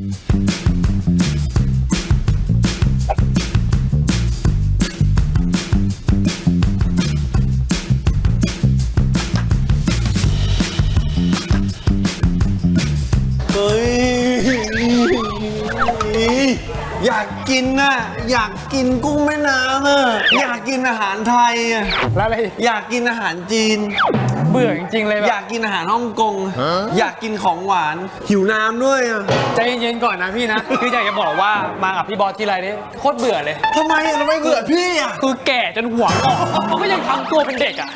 เฮ้ย อยากกินน่ะ อยากกินกุ้งแม่น้ำอะ อยากกินอาหารไทยอะ แล้วอะไร อยากกินอาหารจีน เบื่อจริงๆเลยแบอยาบกกินอาหารฮ่องกง อยากกินของหวาน หิวน้ำด้วยอะใจเย็นๆก่อนนะพี่นะ คืออยากจะบอกว่ามากับพี่บอสที่ไรนี่โคตรเบื่อเลย ทำไมอะทำไมเบื่อพี่อะคือแก่จนหัวงอกเขาก็ยังทำตัวเป็นเด็กอะ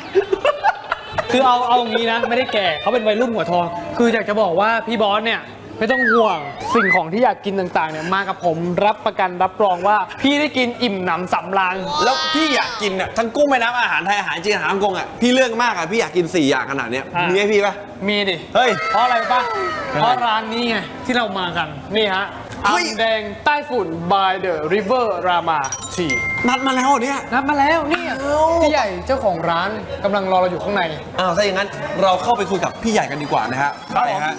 คือเอาเอางี้นะ ไม่ได้แก่เขาเป็นวัยรุ่นหัวทอง คืออยากจะบอกว่าพี่บอสเนี่ย ไม่ต้องห่วงสิ่งของที่อยากกินต่างๆเนี่ยมากับผมรับประกันรับรองว่า พี่ได้กินอิ่มหนำสำราญแล้วพี่อยากกินอะทั้งกุ้งแม่น้ำอาหารไทยอาหารจีนอาหารฮ่องกงอะพี่เลือกมากอะพี่อยากกิน4อย่างขนาดเนี้ยอะมีให้พี่ปะมีดิเฮ้ยเพราะอะไรป่ะยังไงเพราะร้านนี้ไงที่เรามากันนี่ฮะเฮ้ยอัมแดงใต้ฝุ่น by the river rama tea นัดมาแล้วเหรอเนี่ยนับมาแล้วนี่เอ้าพี่ใหญ่เจ้าของร้านกำลังรอเราอยู่ข้างในอ้าวถ้าอย่างนั้นเราเข้าไปคุยกับพี่ใหญ่กันดีกว่านะฮะครับไปผมฮะ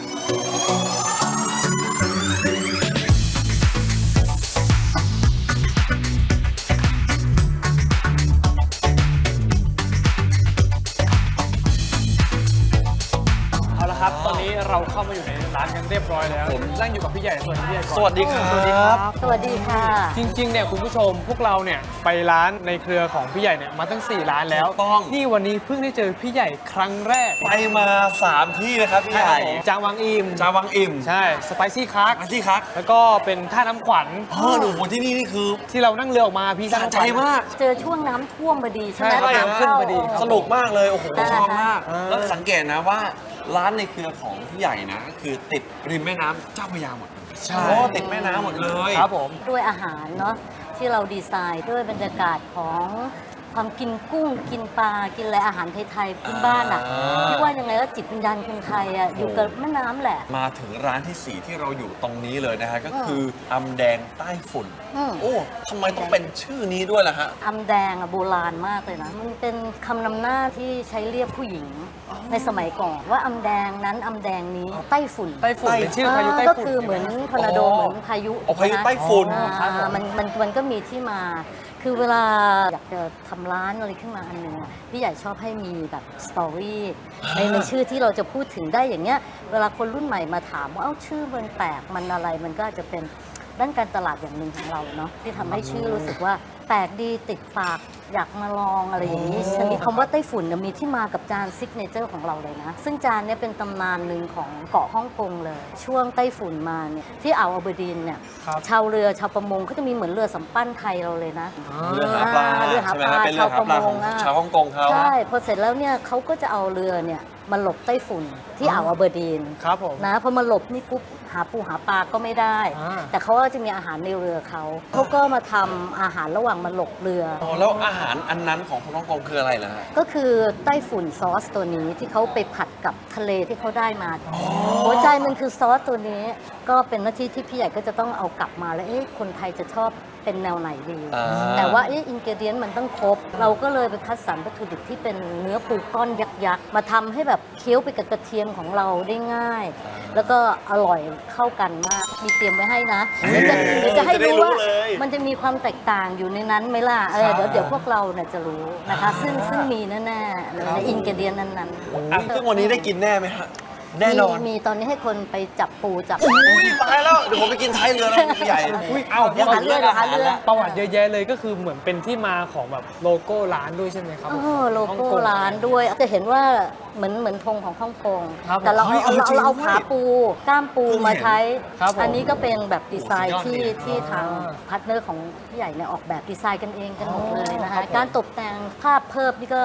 เอาละครับ ตอนนี้เราเข้ามาอยู่ในร้านกันเรียบร้อยแล้วผมนั่งอยู่กับพี่ใหญ่สวัสดีพี่ใหญ่ก่อนสวัสดีครับ สวัสดีครับ สวัสดีค่ะ จริงๆ เนี่ยคุณผู้ชมพวกเราเนี่ยไปร้านในเครือของพี่ใหญ่เนี่ยมาตั้ง 4 ร้านแล้วถูกต้อง นี่วันนี้เพิ่งได้เจอพี่ใหญ่ครั้งแรกไปมา 3 ที่นะครับพี่ใหญ่จางวังอิมจาวังอิ่มใช่สไปซี่คักมาที่ครับแล้วก็เป็นท่าน้ำขวัญเออหนูที่นี่นี่คือ ที่เรานั่งเรือออกมาพี่สะใจมาก เจอช่วงน้ำท่วมพอดีใช่ไหมใช่ น้ำขึ้นพอดีเข้าสนุกมากเลย โอ้โหได้ชอบมากอ่าแล้วสังเกตนะว่า ร้านในเครือของพี่ใหญ่นะก็คือติดริมแม่น้ำเจ้าพระยาหมดใช่ โอ้ติดแม่น้ำหมดเลย ครับผม ด้วยอาหารเนาะที่เราดีไซน์ด้วยบรรยากาศของ ความกินกุ้งกินปลากินอะไรอาหารไทยๆพื้นบ้านอะพี่ว่ายังไงก็จิตวิญญาณคนไทยอะอยู่กับแม่น้ำแหละ มาถึงร้านที่4 ที่เราอยู่ตรงนี้เลยนะฮะ ก็คืออำแดงใต้ฝุ่น อืม โอ้ทำไมต้องเป็นชื่อนี้ด้วยล่ะฮะ อำแดงอะโบราณมากเลยนะ มันเป็นคำนำหน้าที่ใช้เรียกผู้หญิงในสมัยก่อนว่าอำแดงนั้นอำแดงนี้ใต้ฝุ่นไต้ฝุ่นเป็นชื่อพายุไต้ก็ฝุ่น คือเหมือนทอร์นาโดอ๋อเหมือนพายุอ๋อพายุนะไต้ฝุ่น อ่าครับผมมันมันมันก็มีที่มา คือเวลาอยากจะทำร้านอะไรขึ้นมาอันหนึ่งอะพี่ใหญ่ชอบให้มีแบบสตอรี่ในในชื่อที่เราจะพูดถึงได้อย่างเงี้ย เวลาคนรุ่นใหม่มาถามว่าเอ้าชื่อมันแปลกมันอะไรมันก็อาจจะเป็น ด้านการตลาดอย่างหนึ่งของเราเนาะที่ทำให้ชื่อรู้สึกว่าแปลกดีติดปากอยากมาลองอะไรอย่างนี้ชนิดคำว่าไต้ฝุ่นเนี่ยมีที่มากับจานซิกเนเจอร์ของเราเลยนะ ซึ่งจานเนี้เป็นตำนานหนึ่งของเกาะฮ่องกงเลย ช่วงไต้ฝุ่นมาเนี่ยที่อ่าวอัลเบอร์ดีนเนี่ยครับ ชาวเรือชาวประมงเขาจะมีเหมือนเรือสำปั้นไทยเราเลยนะ เรือหาปลาเรือหาใช่ไหมปลาฮะเป็นเรือหาปลาของชาวประมงอะ ชาวฮ่องกงเขาใช่พอเสร็จแล้วเนี่ยเขาก็จะเอาเรือเนี่ยมาหลบไต้ฝุ่นที่อ่าวอัลเบอร์ดีน ครับผม นะพอมาหลบนี่ปุ๊บหาปูหาปลาก็ไม่ได้ อ่า แต่เขาก็จะมีอาหารในเรือเขาเขาก็มาทำอาหารระหว่างมาหลบเรือออ๋อแล้วอาหารอันนั้นของคนฮ่องกงคืออะไรล่ะฮะ ก็คือไต้ฝุ่นซอสตัวนี้ที่เขาไปผัดกับทะเลที่เขาได้มาหัวใจมันคือซอสตัวนี้ ก็เป็นหน้าที่ที่พี่ใหญ่ก็จะต้องเอากลับมาแล้วเอ๊ะคนไทยจะชอบ เป็นแนวไหนดี อ่า แต่ว่าเอ๊ะอินกิเดียนมันต้องครบ เราก็เลยไปคัดสรรวัตถุดิบที่เป็นเนื้อปูก้อนยักษ์ๆมาทำให้แบบเคี้ยวไปกับกระเทียมของเราได้ง่าย แล้วก็อร่อยเข้ากันมาก มีเตรียมไว้ให้นะเดี๋ยวจะเดี๋ยวจะให้จะได้รู้รู้ว่าเลย มันจะมีความแตกต่างอยู่ในนั้นไหมล่ะเออเดี๋ยวเดี๋ยวพวกเราเนี่ยจะรู้นะคะ ซึ่งซึ่งมีแน่ๆในอินกิเดียนนั้นๆ อะซึ่งวันนี้ได้กินแน่ไหมฮะ แน่นอน มีมีตอนนี้ให้คนไปจับปูจับ อุ้ยตายแล้วเดี๋ยวผมไปกินท้ายเรือแล้วพี่ใหญ่อุ้ยเอ้าเดี๋ยวหาเรือพูดเดี๋ยวหาเรือแล้ว ประวัติเยอะแยะเลยก็คือเหมือนเป็นที่มาของแบบโลโก้ร้านด้วยใช่ไหมครับเอผมอโลฮ่องโก้กงร้านด้วยจะเห็นว่าเหมือนเหมือนธงของฮ่องกงครับแต่เราเฮ้เอายเออเราจริงเราเอาด้วยขาปูกล้ามปูเพิ่งเห็นมาใช้ ครับผมอันนี้ก็เป็นแบบดีไซน์โอ้ที่สุดยอดดีที่ทางอ่าพาร์ทเนอร์ของพี่ใหญ่เนี่ยออกแบบดีไซน์กันเองกันหมดอ๋อเลยนะครัคะบผมการตกแต่งภาพเพิ่มนี่ก็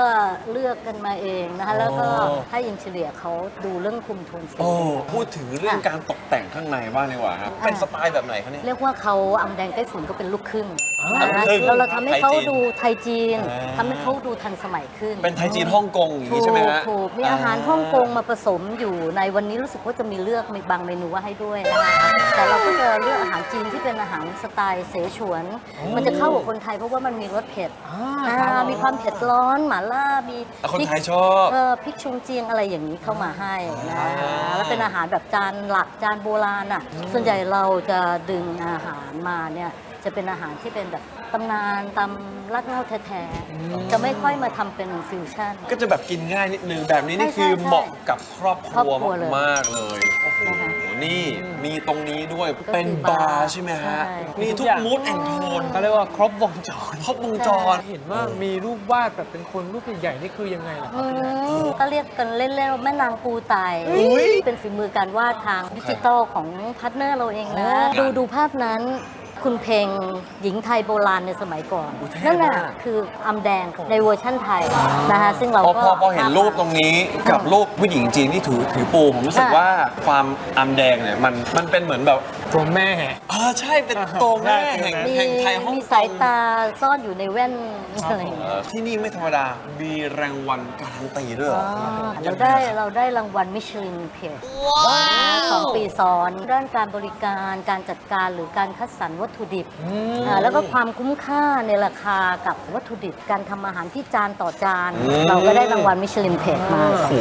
เลือกกันมาเองนะคะแล้วก็อ๋อให้อินเทเลียเขาดูเรื่องคุมโทนสีโอ้พูดถึงเรื่องการตกแต่งข้างในบ้างดีกว่าครับเป็นสไตล์แบบไหนคะเนี่ย เรียกว่าเขาอำแดงไต้ฝุ่นก็เป็นลูกครึ่ง อ๋อนะลูกครึ่งเราเราทำให้เขาไทยจีนดูไทยจีนอ่า ทำให้เขาดูทันสมัยขึ้นเป็นไทยจีนฮ่องกงอย่างถูนี้กใช่ไหมฮะถูกมีอาหารฮ่องกงมาผสมอยู่ในวันนี้รู้สึกว่าจะมีเลือกมีบางเมนูว่าให้ด้วยนะคะแต่เราก็จะเลือกอาหารจีนที่เป็นอาหารสไตล์เสฉวน มันจะเข้ากับคนไทยเพราะว่ามันมีรสเผ็ดอ่าอ่าครับมีความเผ็ดร้อนหม่าล่ามีอะคนพริก ไทยชอบ เออพริกชุงเจียงอะไรอย่างนี้เข้ามาให้นะอ่า แล้วเป็นอาหารแบบจานหลักจานโบราณอะส่วนใหญ่เราจะดึงอาหารมาเนี่ย จะเป็นอาหารที่เป็นแบบตำนานตำรักเล่าแท้ๆจะไม่ค่อยมาทำเป็นฟิวชั่น ก็จะแบบกินง่ายนิดนึงแบบนี้นี่ใช่คือใช่เหมาะกับครอบคครอบรัวครัวเลยมากๆเลยโอ้โหนะคะนี่มีตรงนี้ด้วยก็คือเป็นบาร์ใช่ไหมฮะใช่มีทุกมูดแอนโทนเขาเรียกว่าครบวงจรครบวงจรเห็นว่ามีรูปวาดแบบเป็นคนรูปใหญ่ๆนี่คือยังไงล่ะอืมก็เรียกกันเล่นๆว่าแม่นางปูไตอุ๊ยเป็นฝีมือการวาดทางดิจิตอลของพาร์ทเนอร์เราเองนะอ๋อดูดูภาพนั้น คุณเพลงหญิงไทยโบราณในสมัยก่อน อุ๊ยเท่นั่นน่ะมากคืออำแดงในเวอร์ชั่นไทยนะคะซึ่งเราพอก็ พอพอเห็นรูปตรงนี้กับรูปผู้หญิงจีนที่ถือถือปู ผมรู้สึกค่ะ ว่าความอำแดงเนี่ยมันมันเป็นเหมือนแบบ ตัวแม่ เออใช่เป็นตัวแม่แห่งมีแห่งไทยฮ่องมีกสายงตาซ่อนอยู่ในแว่นอะไรอย่างเอเงี้ยอที่นี่ไม่ธรรมดา มีรางวัลการันตีด้วยเหรอ เราได้เราได้รางวัลมิชลินเพจสองปีซ้อนด้านการบริการการจัดการหรือการคัดสรรวัตถุดิบอ่าแล้วก็ความคุ้มค่าในราคากับวัตถุดิบ การทำอาหารที่จานต่อจาน อืม เราก็ได้รางวัลมิชลินเพจมาโอ้โห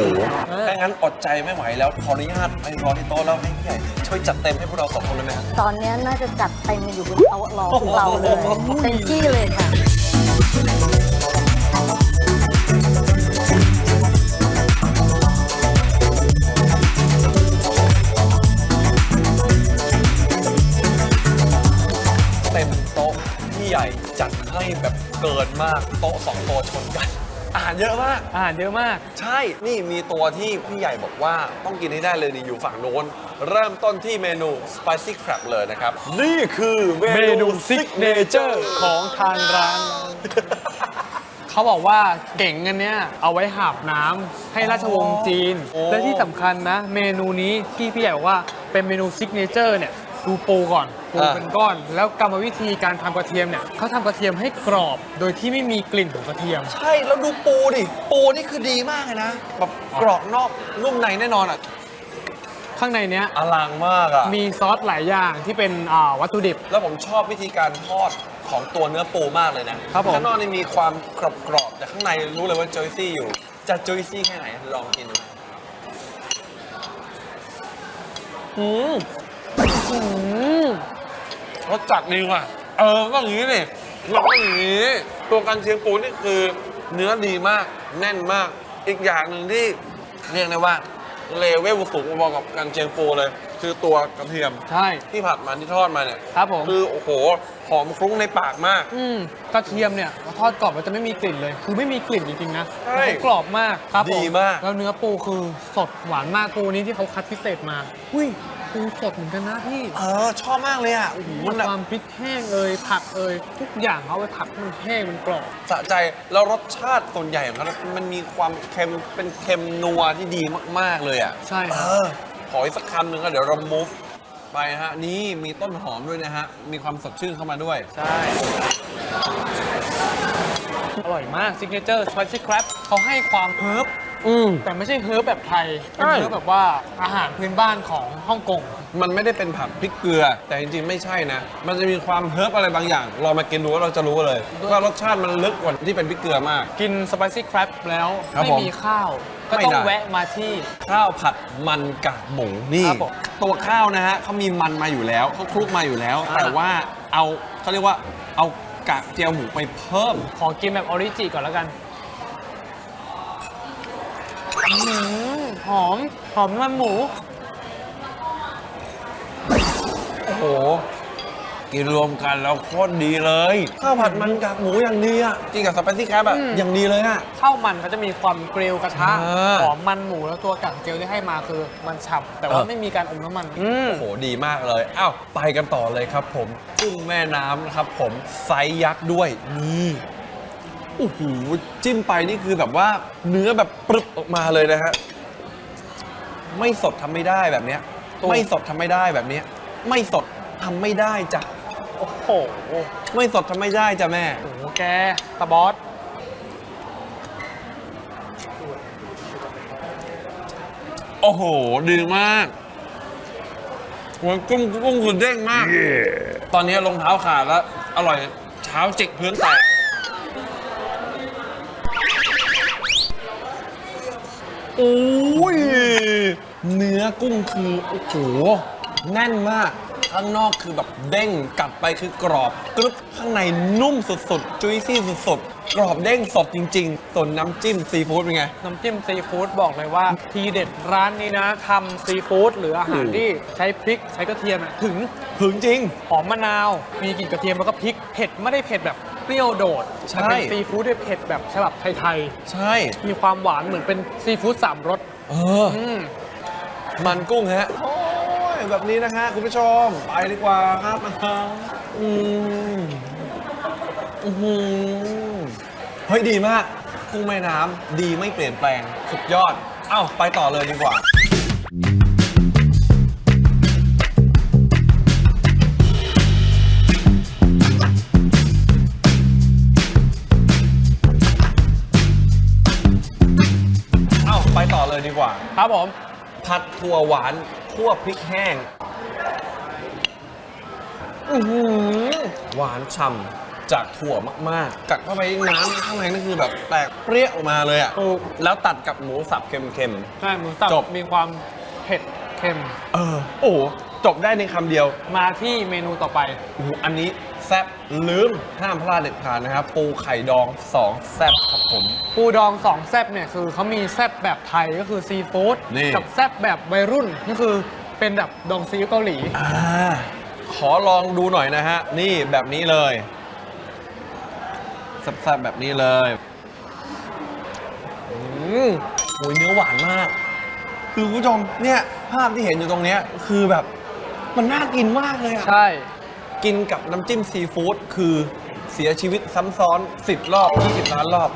ถ้างั้นอดใจไม่ไหวแล้วขออนุญาตไปรอที่โต๊ะแล้วให้พี่ใหญ่ช่วยจัดเต็มให้พวกเราสองคนเลยไหมครับตอนนี้น่าจะจัดเต็มอยู่บนโต๊ะรอพวกเราเลยเต็มที่เลยค่ะ เต็มโต๊ะพี่ใหญ่จัดให้แบบเกินมากโต๊ะสองตัวชนกัน อาหารเยอะมาก อาหารเยอะมาก ใช่ นี่มีตัวที่พี่ใหญ่บอกว่าต้องกินให้ได้เลยนี่อยู่ฝั่งโน้น เริ่มต้นที่เมนู spicy crab เลยนะครับ นี่คือเมเมนูซิกเนเจอร์ของทางร้าน เขาบอกว่าเก่งอันเนี้ยเอาไว้หาบน้ำให้ราชวงศ์จีน โอ้ และที่สำคัญนะ เมนูนี้ที่พี่ใหญ่บอกว่าเป็นเมนูซิกเนเจอร์เนี่ย ดูปูก่อนปูอะเป็นก้อน แล้วกรรมวิธีการทำกระเทียมเนี่ยเขาทำกระเทียมให้กรอบโดยที่ไม่มีกลิ่นของกระเทียม ใช่ แล้วดูปูดิ ปูนี่คือดีมากเลยนะ แบบกรอบนอกนุ่มในแน่นอนอะ ข้างในเนี้ยอลังมากอะ มีซอสหลายอย่างที่เป็นอ่าวัตถุดิบ แล้วผมชอบวิธีการทอดของตัวเนื้อปูมากเลยนะครับผม ข้างนอกนี่มีความกรอบๆ แต่ข้างในรู้เลยว่าจอยซี่อยู่ จะจอยซี่แค่ไหนลองกินดูอืมอืม รสจัดดีว่ะ เออก็อย่างนี้นี่เราก็อย่างนี้ ตัวกันเชียงปูนี่คือ เนื้อดีมาก แน่นมาก อีกอย่างหนึ่งที่เรียกได้ว่าเลเวลสูงพอๆกับกันเชียงปูเลย คือตัวกระเทียมใช่ ที่ผัดมาที่ทอดมาเนี่ยครับผม คือโอ้โหหอมคลุ้งในปากมาก อืมกระเทียมเนี่ยทอดกรอบมันจะไม่มีกลิ่นเลย คือไม่มีกลิ่นจริงๆนะใช่เขากรอบมากครับผดีมาก แล้วเนื้อปูคือสดหวานมากปูนี้ที่เขาคัดพิเศษมาอุ้ย ปูสดเหมือนกันนะพี่เออ ชอบมากเลยอะโอ้โหมีมันแบบความพริกแห้งเอ่ยผักเอ่ยทุกอย่างเขาเอาไปผัดให้มันแห้งมันกรอบสะใจแล้วรสชาติส่วนใหญ่ของเขามันมีความเค็มเป็นเค็มนัวที่ดีมาก ๆ เลยอะใช่คเอรับอขออีกสักคำหนึ่งก็เดี๋ยวเรา move ไปฮะ นี่มีต้นหอมด้วยนะฮะ มีความสดชื่นเข้ามาด้วย ใช่ อร่อยมากซิกเนเจอร์สไปซี่ครับเขาให้ความเฮิร์บ อืม แต่ไม่ใช่เฮิร์บแบบไทย เป็นใช่เฮิร์บแบบว่าอาหารพื้นบ้านของฮ่องกง มันไม่ได้เป็นผักพริกเกลือ แต่จริงๆ ไม่ใช่นะ มันจะมีความเฮิร์บอะไรบางอย่าง เรามากินดูแล้วเราจะรู้เลย ว่ารสชาติมันลึกกว่าที่เป็นพริกเกลือมาก กินสไปซี่ครับแล้ว ครับไม่ผมมีข้าว ก็ไม่ต้องได้ แวะมาที่ ข้าวผัดมันกากหมูนี่ ครับผมตัวข้าวนะฮะเขามีมันมาอยู่แล้วเขาคลุกมาอยู่แล้ว อ่า แต่ว่าเอาเขาเรียกว่าเอากากเจียวหมูไปเพิ่ม ขอกินแบบออริจิก่อนแล้วกันอื้อ หือหอม หอมมันหมู โอ้โห กินรวมกันแล้วโคตรดีเลย ข้าวผัดมันกากหมูอย่างดีอะกินกับสไปซี่แครบอะ อืม อย่างดีเลยอะ ข้าวมันเขาจะมีความเกลียวกระทะอ่า หอมมันหมูแล้วตัวกากเจียวที่ให้มาคือมันฉ่ำแต่ว่าเออไม่มีการอมน้ำมัน อืม โอ้โห ดีมากเลย อ้าว ไปกันต่อเลยครับผม กุ้งแม่น้ำนะครับผม ไซส์ยักษ์ด้วย นี่ โอ้โหจิ้มไปนี่คือแบบว่าเนื้อแบบปรึบออกมาเลยนะฮะไม่สดทำไม่ได้แบบเนี้ยโอ้ไม่สดทำไม่ได้แบบเนี้ย ไม่สดทำไม่ได้จ้ะโอ้โห ไม่สดทำไม่ได้จ้ะแม่ โอ้โห แกตาบอส โอ้โห ดีมากหัวกุ้งกุ้งคือเด้งมาก ตอนนี้รองเท้าขาดแล้ว อร่อยเช้าจิกพื้นแตก โอ้ยเนื้อกุ้งคือโอ้โหแน่นมาก ข้างนอกคือแบบเด้งกัดไปคือกรอบกรึบข้างในนุ่มสุดๆจุยซี่สุดๆ กรอบเด้งสดจริงๆ ส่วนน้ำจิ้มซีฟู้ดเป็นไง น้ำจิ้มซีฟู้ดบอกเลยว่า ทีเด็ดร้านนี้นะทำซีฟู้ดหรืออาหารอืมที่ใช้พริกใช้กระเทียมอะถึงถึงจริง หอมมะนาว มีกลิ่นกระเทียมแล้วก็พริกเผ็ดไม่ได้เผ็ดแบบเปรี้ยวโดดใช่แต่เป็นซีฟู้ดที่เผ็ดแบบฉบับไทยใช่ ๆ มีความหวานเหมือนเป็นซีฟู้ดสามรสเออ อืม มันกุ้งฮะ โอ้ย แบบนี้นะฮะ คุณผู้ชม ไปดีกว่าครับอืมอือหือเฮ้ย ดีมาก กุ้งแม่น้ำดีไม่เปลี่ยนแปลง สุดยอด เอ้า ไปต่อเลยดีกว่า ครับผม ผัดถั่วหวานคั่วพริกแห้งอื้อหือหวานฉ่ำจากถั่วมากๆ กัดเข้าไปน้ำข้างในนั่นคือแบบแตกเปรี้ยออกมาเลยอะถูกแล้วตัดกับหมูสับเค็ม ใช่หมูสับจบ มีความเผ็ดเค็ม ๆ เออ โอ้โหจบได้ในคำเดียวมาที่เมนูต่อไป โอ้โหอันนี้แซ่บลืมห้ามพลาดเด็ดขาดนะครับ ปูไข่ดอง2แซ่บครับผม ปูดองสองแซบเนี่ยคือเขามีแซบแบบไทยก็คือซีฟู้ดนี่ กับแซบแบบวัยรุ่นก็คือเป็นแบบดองซีอิ๊วเกาหลี อ่าขอลองดูหน่อยนะฮะ นี่แบบนี้เลยแซ่บๆแบบนี้เลยอืมโอ้ยเนื้อหวานมาก คือคุณผู้ชมเนี่ยภาพที่เห็นอยู่ตรงเนี้ยคือแบบมันน่ากินมากเลยอะ ใช่ กินกับน้ำจิ้มซีฟู้ดคือเสียชีวิตซ้ำซ้อน 10 รอบ 20 ล้านรอบ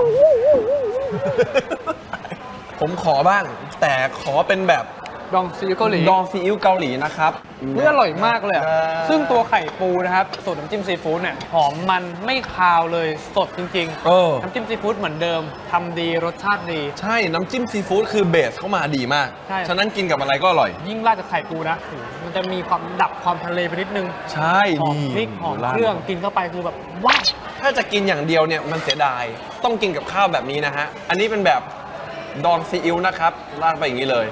ผมขอบ้าง แต่ขอเป็นแบบ ดองซีอิ๊วเกาหลีดองซีอิ๊วเกาหลีนะครับเนื้ออร่อยมากเลยอะได้ซึ่งตัวไข่ปูนะครับสูตรน้ำจิ้มซีฟู้ดเนี่ยหอมมันไม่คาวเลยสดจริงเออน้ำจิ้มซีฟู้ดเหมือนเดิมทำดีรสชาติดี ใช่น้ำจิ้มซีฟู้ดคือเบสเข้ามาดีมาก ใช่ ฉะนั้นกินกับอะไรก็อร่อย ยิ่งราดกับไข่ปูนะโอ้โหมันจะมีความดับความทะเลไปนิดนึงใช่หอมนี่พริกหอมราดเครื่องกินเข้าไปคือแบบว้าว ถ้าจะกินอย่างเดียวเนี่ยมันเสียดาย ต้องกินกับข้าวแบบนี้นะฮะ อันนี้เป็นแบบดองซีอิ๊วนะครับราดไปอย่างนี้เลย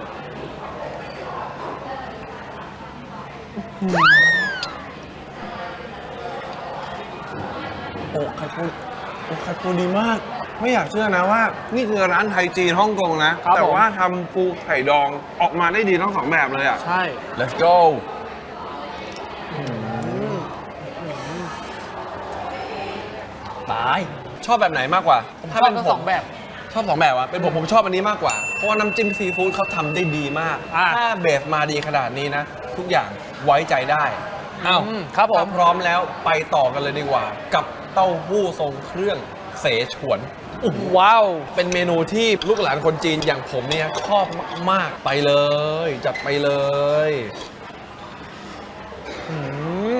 โอ้ไข่ปูโอ้ไข่ปูดีมาก ไม่อยากเชื่อนะว่า นี่คือร้านไทยจีนฮ่องกงนะ ครับแต่ผม ว่าทำปูไข่ดองออกมาได้ดีทั้งสองแบบเลยอะ ใช่ let's go ตาย ชอบแบบไหนมากกว่า ผมชอบทั้งสองแบบ ชอบสองแบบอะเป็นผมผมชอบอันนี้มากกว่า เพราะว่าน้ำจิ้มซีฟู้ดเขาทำได้ดีมาก อ่า ถ้าเบสมาดีขนาดนี้นะ ทุกอย่างไว้ใจได้อ้าวอืมครับผม ถ้าพร้อมแล้วไปต่อกันเลยดีกว่า กับเต้าหู้ทรงเครื่องเสฉวนโอ้โหว้าว เป็นเมนูที่ลูกหลานคนจีนอย่างผมเนี่ยชอบมาก ๆ ไปเลย จัดไปเลยอื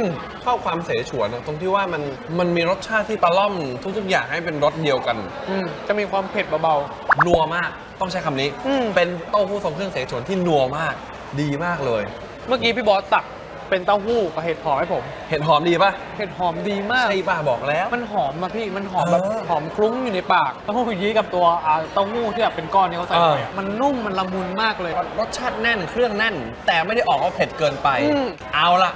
มชอบความเสฉวนอะตรงที่ว่ามันมันมีรสชาติที่ตะล่อมทุก ๆ อย่างให้เป็นรสเดียวกัน อืมจะมีความเผ็ดเบา นัวมากต้องใช้คำนี้ อืม เป็นเต้าหู้ทรงเครื่องเสฉวนที่นัวมาก ดีมากเลยๆ เมื่อกี้พี่บอสตักเป็นเต้าหู้กับเห็ดหอมให้ผม เห็ดหอมดีป่ะเห็ดหอมดีมาก ใช่ป่ะบอกแล้ว มันหอมอะพี่ มันหอมแบบเออหอมคลุ้งอยู่ในปาก เต้าหู้ยี้กับตัวอ่าเต้าหู้ที่แบบเป็นก้อนที่เขาใส่ไปอะเออมันนุ่ม มันละมุนมากเลย รสชาติแน่นเครื่องแน่น แต่ไม่ได้ออกว่าเผ็ดเกินไป อืม เอาละ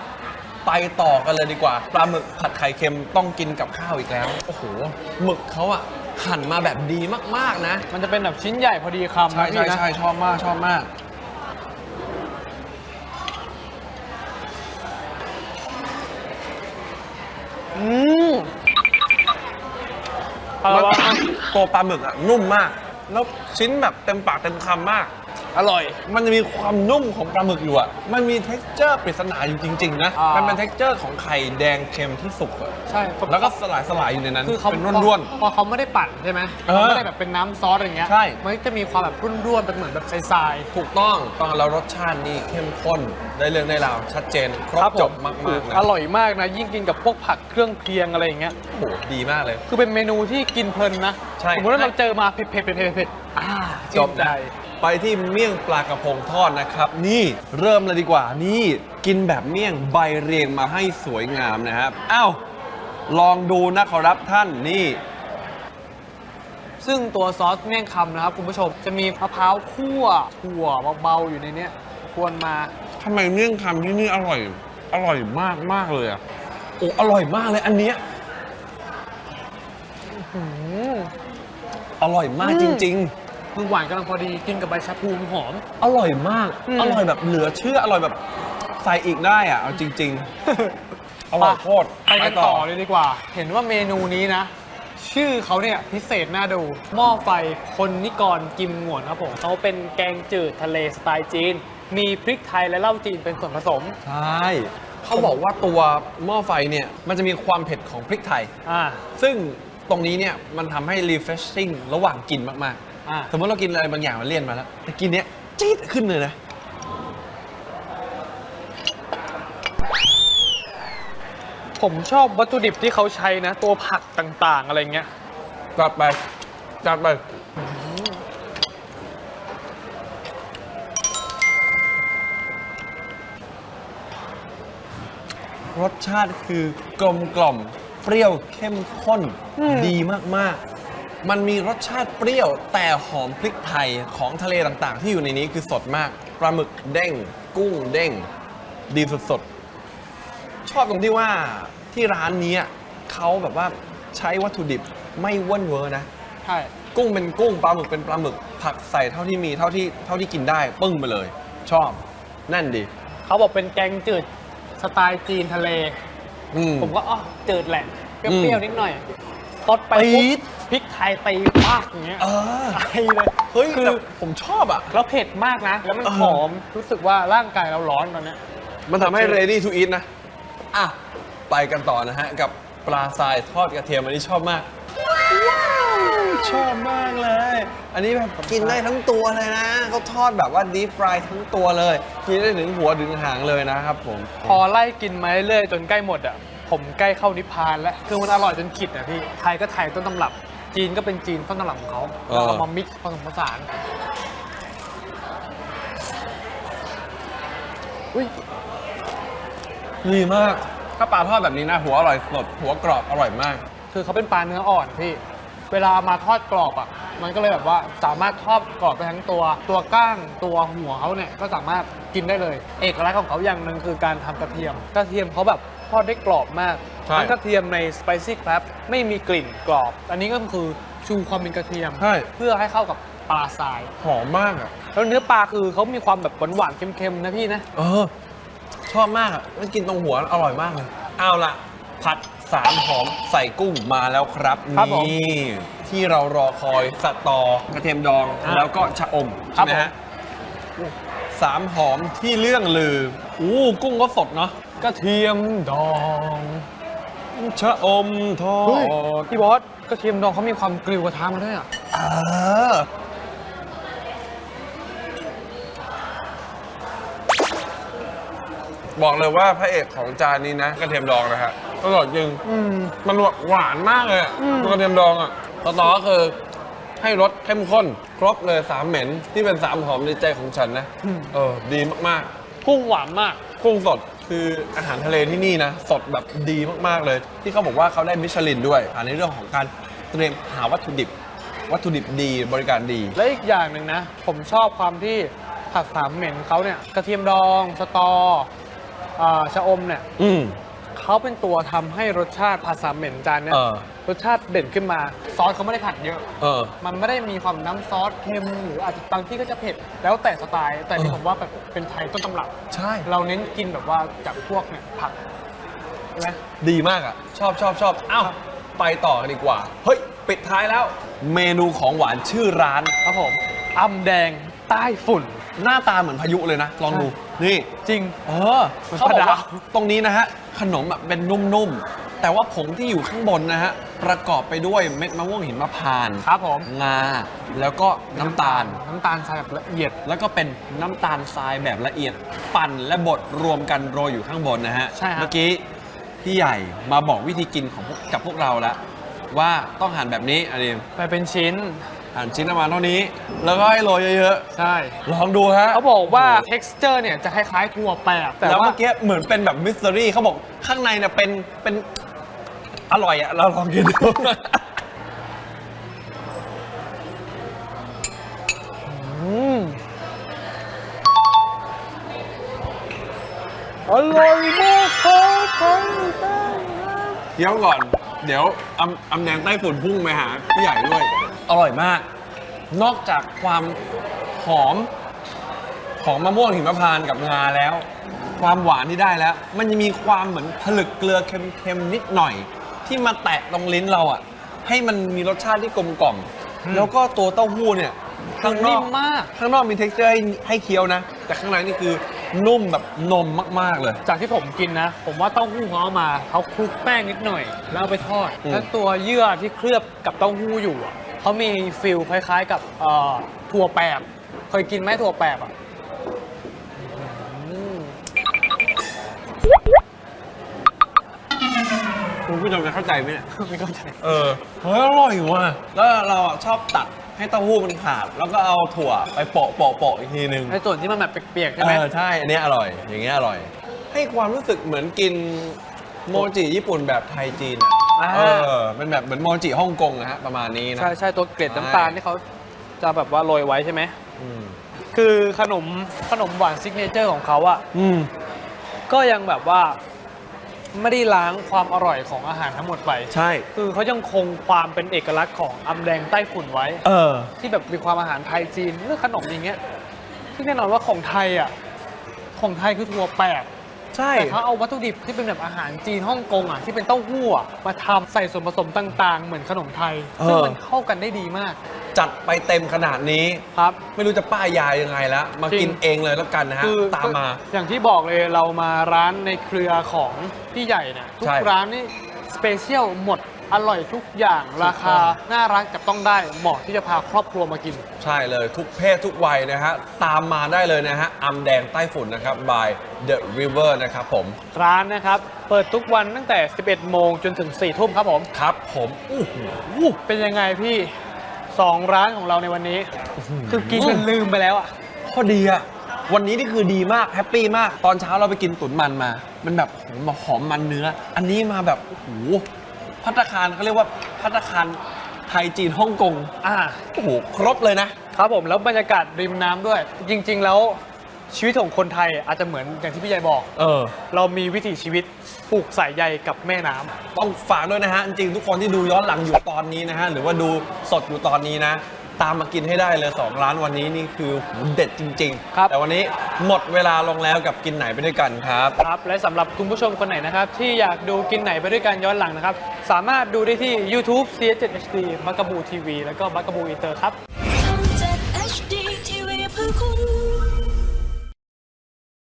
ไปต่อกันเลยดีกว่าปลาหมึกผัดไข่เค็มต้องกินกับข้าวอีกแล้ว โอ้โหหมึกเขาอะหั่นมาแบบดีมากๆนะ มันจะเป็นแบบชิ้นใหญ่พอดีคำใช่นะพี่ใช่นะ ใช่ชอบมากชอบมาก อืมอรวะตัวปลาหมึกอะนุ่มมาก แล้วชิ้นแบบเต็มปากเต็มคำมาก อร่อย มันจะมีความนุ่มของปลาหมึกอยู่อะมันมี t e x t อร์ปริศนาอยู่จริง ๆ นะ อ่ามั มันเป็น t e x t อร์ของไข่แดงเค็มที่สุกอะใช่แล้วก็สลายสลายๆอยู่ในนั้น คือเขาเป็นร่วน พอเขาไม่ได้ปั่นใช่ไหมเออเขาไม่ได้แบบเป็นน้ำซอสอะไรเงี้ยใช่ มันจะมีความแบบร่วนๆเป็นเหมือนแบบทราย ๆ ถูกต้องตอนแล้วรสชาตินี่เข้มข้น ได้เรื่องได้ราวชัดเจน ครๆบจบมากๆนะอร่อยมากนะ ยิ่งกินกับพวกผักเครื่องเคียงอะไรอย่างเงี้ย โอ้โหดีมากเลย คือเป็นเมนูที่กินเพลินนะใช่สมมติว่าเราเจอมาเผ็ดๆเผ็ดๆเผ็ดๆอ่าจบใจนะ ไปที่เมี่ยงปลากระพงทอดนะครับ นี่เริ่มเลยดีกว่านี่กินแบบเมี่ยงใบเรียงมาให้สวยงามนะครับอ้าวลองดูนะขอรับท่านนี่ ซึ่งตัวซอสเมี่ยงคำนะครับ คุณผู้ชมจะมีมะพร้าวคั่วถั่วเบาๆอยู่ในเนี้ยควรมาทำไมเมี่ยงคำที่นี่อร่อย อร่อยมากมากเลยอะโอ้อร่อยมากเลยอันเนี้ยอืมอร่อยมากอืมจริง คือหวานกำลังพอดีกินกับใบชะพูหอมๆอร่อยมาก อืม อร่อยแบบเหลือเชื่อ อร่อยแบบใส่อีกได้อะ เอาจริง ๆ อร่อยโคตรไปกันต่อเลยดีกว่า เห็นว่าเมนูนี้นะ ชื่อเขาเนี่ยพิเศษน่าดู หม้อไฟคนนิกรกิมหงวนครับผมเขาเป็นแกงจืดทะเลสไตล์จีน มีพริกไทยและเหล้าจีนเป็นส่วนผสม ใช่เขาบอกว่าตัวหม้อไฟเนี่ย มันจะมีความเผ็ดของพริกไทย อ่า ซึ่งตรงนี้เนี่ย มันทำให้ refreshing ระหว่างกินมาก อ่าๆสมมติเรากินอะไรบางอย่างมันเลี่ยนมาแล้วแต่กินเนี้ยจี๊ดขึ้นเลยนะ ผมชอบวัตถุดิบที่เขาใช้นะ ตัวผักต่างๆ อะไรเงี้ย จัดไป จัดไป รสชาติคือกลมกล่อม เปรี้ยวเข้มข้นอืมดีมาก ๆ มันมีรสชาติเปรี้ยวแต่หอมพริกไทยของทะเลต่างๆ ที่อยู่ในนี้คือสดมากปลาหมึกเด้ง กุ้งเด้ง ดีสดๆ ชอบตรงที่ว่าที่ร้านนี้เขาแบบว่าใช้วัตถุดิบไม่เว่นเวอร์นะ ใช่ กุ้งเป็นกุ้งปลาหมึกเป็นปลาหมึก ผักใส่เท่าที่มีเท่าที่เท่าที่กินได้ปึ้งไปเลย ชอบแน่นดีเขาบอกเป็นแกงจืดสไตล์จีนทะเล อืม ผมก็อ๋อจืดแหละเปอืรี้ยวมๆนิดหน่อย ตดไปปี๊ปุ๊ด บพริกไทยตีปากอย่างเงี้ยเออ ไอเลยเฮ้ยคือแต่ผมชอบอะ แล้วเผ็ดมากนะ แล้วมันเออ หอมรู้สึกว่าร่างกายเราร้อนตอนเนี้ย มันทำให้ ready to eat นะ อะ ไปกันต่อนะฮะ กับปลาทรายทอดกระเทียม อันนี้ชอบมาก ชอบมากเลย อันนี้แบบกินได้ทั้งตัวเลยนะ เขาทอดแบบว่า deep fry ทั้งตัวเลย กินได้ถึงหัวถึงหางเลยนะครับผม พอไล่กินมาเรื่อยๆจนใกล้หมดอะ ผมใกล้เข้านิพพานแล้ว คือมันอร่อยจนขิดอะพี่ ไทยก็ไทยต้นตำรับ จีนก็เป็นจีนต้นตำรับของเขาเออแล้วเอามามิกซ์ผสมผสานอุ้ยดีมากถ้าปลาทอดแบบนี้นะ หัวอร่อยสด หัวกรอบอร่อยมาก คือเขาเป็นปลาเนื้ออ่อนพี่ เวลามาทอดกรอบอะ มันก็เลยแบบว่าสามารถทอดกรอบไปทั้งตัว ตัวก้าง ตัวหัวเขาเนี่ยก็สามารถกินได้เลย เอกลักษณ์ของเขาอย่างหนึ่งคือการทำกระเทียม กระเทียมเขาแบบ ทอดได้กรอบมากใช่ ทั้งกระเทียมใน spicy crab ไม่มีกลิ่นกรอบ อันนี้ก็คือชูความเป็นกระเทียม ใช่เพื่อให้เข้ากับปลาทราย หอมมากอะ แล้วเนื้อปลาคือเขามีความแบบหวานๆเค็มๆนะพี่นะ เออ ชอบมากอะแล้วกินตรงหัวอร่อยมากเลย เอาละผัดสามหอมใส่กุ้งมาแล้วครับ ครับผมนี่ ที่เรารอคอยสตอกระเทียมดองอะแล้วก็ชะอมครัใช่บไหมฮะสามหอมที่เรื่องลือ อู้กุ้งก็สดเนาะ กระเทียมดองชะอมทอเฮ้ยดพี่บอสกระเทียมดองเขามีความกริวกระทะมาด้วยอะเออบอกเลยว่าพระเอกของจานนี้นะกระเทียมดองนะฮะอร่อยจริงอืมมันหวานมากเลยอะอืมตัวกระเทียมดองอะต่อต่อก็คือให้รสเข้มข้น ครบเลยสามเหม็นที่เป็นสามหอมในใจของฉันนะเออดีมากกุ้งหวานมากๆกุ้งสด คืออาหารทะเลที่นี่นะ สดแบบดีมากๆเลย ที่เขาบอกว่าเขาได้มิชลินด้วยอ่าในเรื่องของการเตรียมหาวัตถุดิบ วัตถุดิบดีบริการดี และอีกอย่างหนึ่งนะ ผมชอบความที่ผัดสามเหม็นเขาเนี่ยกระเทียมดอง สตออ่าชะอมเนี่ยอืม เขาเป็นตัวทำให้รสชาติผัดสามเหม็นจานเนี่ย เออ รสชาติเด่นขึ้นมา ซอสเขาไม่ได้ผัดเยอะ เออ มันไม่ได้มีความน้ำซอสเค็มหรืออาจจะบางที่ก็จะเผ็ดแล้วแต่สไตล์ แต่ที่เออ ผมว่าแบบเป็นไทยต้นตำรับ ใช่ เราเน้นกินแบบว่าจากพวกเนี่ยผักใช่ไหม ดีมากอะ ชอบชอบชอบเอ้าไปต่อกันดีกว่า เฮ้ย ปิดท้ายแล้ว เมนูของหวานชื่อร้าน ครับผมอำแดงใต้ฝุ่น หน้าตาเหมือนพายุเลยนะ ลองดู นี่ จริง เออเหมือนเขาบอกว่าปลาดาวตรงนี้นะฮะ ขนมอะเป็นนุ่มๆ แต่ว่าผงที่อยู่ข้างบนนะฮะ ประกอบไปด้วยเม็ดมะม่วงหินมะพร้านครับผม งา แล้วก็น้ำตาล น้ำตาลทรายแบบละเอียด แล้วก็เป็นน้ำตาลทรายแบบละเอียด ปั่นและบดรวมกันโรยอยู่ข้างบนนะฮะใช่ฮะเมื่อกี้พี่ใหญ่มาบอกวิธีกินของพวกกับพวกเราแล้วว่าต้องหั่นแบบนี้อันนี้ไปเป็นชิ้น หั่นชิ้นประมาณเท่านี้ แล้วก็ให้โรยเยอะใช่ ๆ ลองดูฮะ เขาบอกว่า texture เนี่ยจะคล้ายๆถั่วแปบแต่แล้วว่า เมื่อกี้เหมือนเป็นแบบมิส t ต r รี่เขาบอกข้างในเนี่ยเป็นเป็น อร่อยอะเราลองกินดูอืมอร่อยมากครับเดี๋ยวก่อน เดี๋ยวอำอำแดงใต้ฝุ่นพุ่งไปหาพี่ใหญ่ด้วย อร่อยมาก นอกจากความหอมของมะม่วงหิมพานต์กับงาแล้ว ความหวานที่ได้แล้ว มันยังมีความเหมือนผลึกเกลือเค็มๆนิดหน่อย ที่มาแตะตรงลิ้นเราอะ ให้มันมีรสชาติที่กลมกล่อม แล้วก็ตัวเต้าหู้เนี่ยข้างนนิ่อกมมากข้างนอกมี t e x t อร์ให้ให้เคี้ยวนะ แต่ข้างในนี่คือนุ่มแบบนมมาก ๆ เลย จากที่ผมกินนะ ผมว่าเต้าหู้เขาเอามาเขาคลุกแป้งนิดหน่อย แล้วเอาไปทอด อืม แล้วตัวเยื่อที่เคลือบกับเต้าหู้อยู่อะเขามีฟิลคล้ายๆกับเอ่อถั่วแปบ เคยกินไหมถั่วแปบอะอืม คุณผู้ชมจะเข้าใจไหมเนี่ยไม่เข้าใจ เออเฮ้ยอร่อยว่ะ แล้วเราอะชอบตัดให้เต้าหู้มันขาด แล้วก็เอาถั่วไปโปะโปะโปะอีกทีนึงไอ้ส่วนที่มันแบบเปียกๆเอใช่ไหมอใช่อันนี้อร่อย อย่างเงี้ยอร่อย ให้ความรู้สึกเหมือนกินโมจิญี่ปุ่นแบบไทยจีนอะอ่าเออเป็นแบบเหมือนโมจิฮ่องกงนะฮะประมาณนี้นะ ใช่ใช่ตัวเกล็ดน้ำตาลที่เขาจะแบบว่าโรยไว้ใช่ไหม อืมคือขนมขนมหวานซิกเนเจอร์ของเขาอะอืม ก็ยังแบบว่า ไม่ได้ล้างความอร่อยของอาหารทั้งหมดไป ใช่ คือเขายังคงความเป็นเอกลักษณ์ของอำแดงใต้ฝุ่นไว้ เออ ที่แบบมีความอาหารไทยจีนเรื่องขนมอย่างเงี้ยที่แน่นอนว่าของไทยอะของไทยคือถั่วแปบ ใช่ แต่เขาเอาวัตถุดิบที่เป็นแบบอาหารจีนฮ่องกงอะที่เป็นเต้าหู้อะมาทำใส่ส่วนผสมต่างๆ เหมือนขนมไทย ซึ่งมันเข้ากันได้ดีมากจัดไปเต็มขนาดนี้ ครับ ไม่รู้จะป้ายยายังไงแล้ว มากินจริงเองเลยแล้วกันนะฮะ คือตามมา อย่างที่บอกเลยเรามาร้านในเครือของพี่ใหญ่นะทุกใช่ร้านนี่สเปเชียลหมด อร่อยทุกอย่างราคาถูกต้องน่ารักจับต้องได้เหมาะที่จะพาครอบครัวมากิน ใช่เลยทุกเพศทุกวัยนะฮะ ตามมาได้เลยนะฮะอำแดงใต้ฝุ่นนะครับ by the river นะครับผม ร้านนะครับ เปิดทุกวันตั้งแต่ 11 โมงจนถึง 4 ทุ่มครับผม ครับผมอู้หูเป็นยังไงพี่2ร้านของเราในวันนี้ คือกินจนลืมไปแล้วอะพอดีอะวันนี้นี่คือดีมาก แฮปปี้มาก ตอนเช้าเราไปกินตุ๋นมันมา มันแบบหอมหอมมันเนื้อ อันนี้มาแบบโอ้โห พัตตาคารเขาเรียกว่าพัตตาคารไทยจีนฮ่องกงอ่า โอ้โหครบเลยนะ ครับผมแล้วบรรยากาศริมน้ำด้วย จริง ๆ แล้วชีวิตของคนไทยอาจจะเหมือนอย่างที่พี่ใหญ่บอก เออ เรามีวิถีชีวิตปลูกสายใยกับแม่น้ำ ต้องฝากด้วยนะฮะ จริงๆทุกคนที่ดูย้อนหลังอยู่ตอนนี้นะฮะ หรือว่าดูสดอยู่ตอนนี้นะ ตามมากินให้ได้เลย2ร้านวันนี้นี่คือหูเด็ดจริงครับๆแต่วันนี้หมดเวลาลงแล้วกับกินไหนไปด้วยกันครับ ครับและสำหรับคุณผู้ชมคนไหนนะครับ ที่อยากดูกินไหนไปด้วยกันย้อนหลังนะครับ สามารถดูได้ที่ YouTube CS7HD บักกบูทีวีแล้วก็บักกบูอินเตอร์ครับ